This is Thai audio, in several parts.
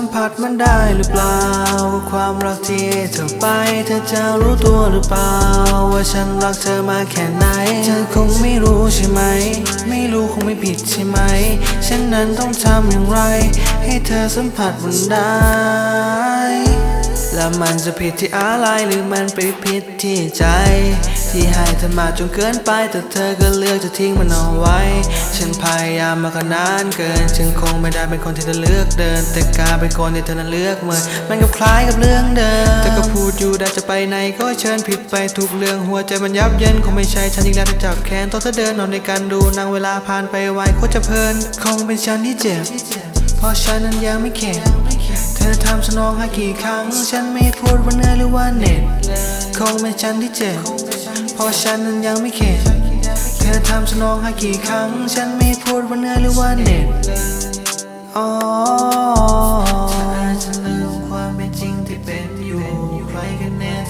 สัมผัสมันได้หรือเปล่าว่า ความรักที่เธอไป เธอจะรู้ตัวหรือเปล่า ว่าฉันรักเธอมาแค่ไหน เธอคงไม่รู้ใช่ไหม ไม่รู้คงไม่ผิดใช่ไหม ฉันนั้นต้องทำอย่างไร ให้เธอสัมผัสมันได้ แล้วมันจะผิดที่อะไรหรือมันไปผิดที่ใจ ที่ให้เธอมาจนเกินไป แต่เธอก็เลือกจะทิ้งมันเอาไว้ ฉันพยายามมาก็นานเกินจึงคงไม่ได้เป็นคนที่เธอเลือกเดิน แต่กลารเป็นคนที่เธอนั้นเลือกเมื่อมันก็คล้ายกับเรื่องเดิมแต่ก็พูดอยู่ได้จะไปไหนก็เชิญผิดไปทุกเรื่องหัวใจมันยับเยินคงไม่ใช่ฉันอีกแล้วที่จับแขนตอนเธอเดินนอนในกันดูนางเวลาผ่านไปไวโคตรจะเพลินคงเป็นฉันที่เจ็บเพราะฉันนั้นยังไม่เข็ดเธอทำสนองให้กี่ครั้ง ฉันไม่พูดว่าเหนื่อยหรือว่าเหน็ดคงเป็นฉันที่เจ็บ ราะฉันนั้นยังไม่เข็ดเธอทำสนองให้กี่ครั้ง ฉันไม่พูดว่าเหนื่อยหรือว่าเหน็ดอ๋อจะลืมความเป็นจริงที่เป็นอยู่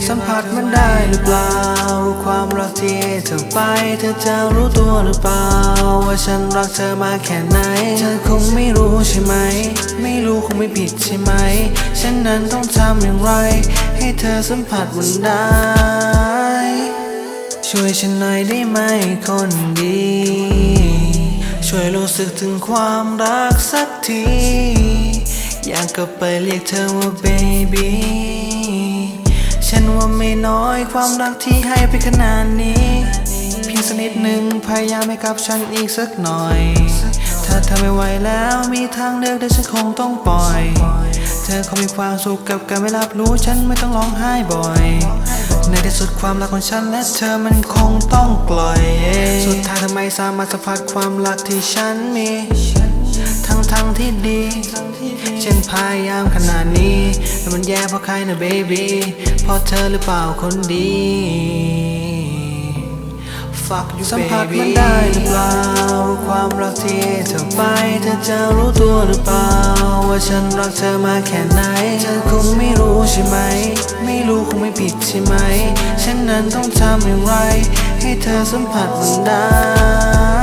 สัมผัสมันได้หรือเปล่า ความรักที่เธอไปเธอจะรู้ตัวหรือเปล่า ว่าฉันรักเธอมาแค่ไหน เธอคงไม่รู้ใช่ไหม ไม่รู้คงไม่ผิดใช่ไหม ฉันนั้นต้องทำอย่างไร ให้เธอสัมผัสมันได้ ช่วยฉันหน่อยได้ไหมคนดี ช่วยรู้สึกถึงความรักสักที อยากกลับไปเรียกเธอว่า baby ฉันว่าไม่น้อยความรักที่ให้ไปขนาดนี้เพียงสักนิดหนึ่งพยายามให้กับฉันอีกสักหน่อย ถ้าเธอไม่ไหวแล้วมีทางเลือกแต่ฉันคงต้องปล่อย ธอคงมีความสุขกับการไม่รับรู้ฉันไม่ต้องร้องไห้บ่อย ในที่สุดความรักของฉันและเธอมันคงต้องปล่อย สุดท้ายทำไมสามารถสัมผัสความรักที่ฉันมี ทั้งทั้งที่ดีฉันพยายามขนาดนี้แล้วมันแย่เพราะใครนะเบบี้เพราะเธอหรือเปล่าคนดี Fuck you สัมผัสมันได้หรือเปล่า ความรักที่เธอไปเธอจะรู้ตัวหรือเปล่า ว่าฉันรักเธอมาแค่ไหน เธอคงไม่รู้ใช่ไหม ไม่รู้คงไม่ผิดใช่ไหม ฉันนั้นต้องทำอย่างไร ให้เธอสัมผัสมันได้